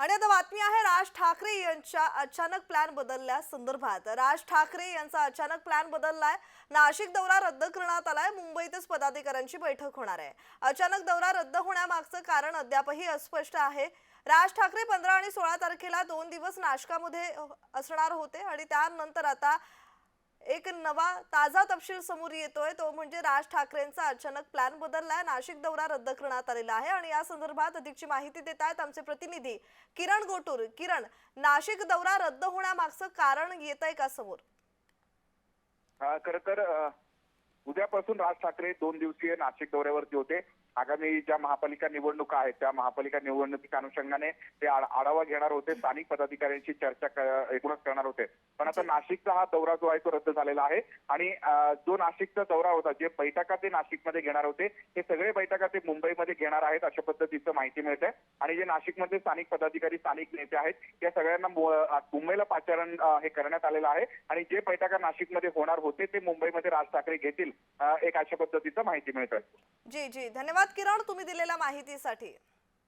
आणि आता बातमी आहे राज ठाकरे यांच्या अचानक प्लॅन बदलल्या संदर्भात. राज ठाकरे यांचा अचानक प्लॅन बदललाय. नाशिक दौरा रद्द करण्यात आलाय. मुंबईतच पदाधिकाऱ्यांची बैठक होणार आहे. अचानक दौरा रद्द होण्यामागचं कारण अद्यापही अस्पष्ट आहे. राज ठाकरे पंधरा आणि सोळा तारखेला दोन दिवस नाशकामध्ये असणार होते आणि त्यानंतर आता एक नवा ताजा तपशील समोर येतोय. तो म्हणजे राज ठाकरेंचा अचानक प्लॅन बदललाय नाशिक दौरा रद्द करण्यात आलेला आहे आणि या संदर्भात अधिकची माहिती देत आहेत आमचे प्रतिनिधी किरण गोटूर. किरण नाशिक दौरा रद्द होण्यामागचं कारण येत आहे का समोर? खर तर उद्यापासून राज ठाकरे दोन दिवसीय नाशिक दौऱ्यावरती होते. आगामी ज्या महापालिका निवडणुका आहेत त्या महापालिका निवडणुकीच्या अनुषंगाने ते आढ- आढावा घेणार होते. स्थानिक पदाधिकाऱ्यांशी चर्चा एकूणच करणार होते. पण आता नाशिकचा हा दौरा जो आहे तो रद्द झालेला आहे. आणि जो नाशिकचा दौरा होता जे बैठका ते नाशिकमध्ये घेणार होते हे सगळे बैठका ते मुंबईमध्ये घेणार आहेत अशा पद्धतीचं माहिती मिळते आणि जे नाशिकमध्ये स्थानिक पदाधिकारी स्थानिक नेते आहेत या सगळ्यांना मुंबईला पाचारण हे करण्यात आलेलं आहे. आणि जे बैठका नाशिकमध्ये होणार होते ते मुंबईमध्ये राज ठाकरे घेतील. एक अशा पद्धतीचं माहिती मिळत जी जी. धन्यवाद किरण तुम्ही दिलेल्या माहितीसाठी.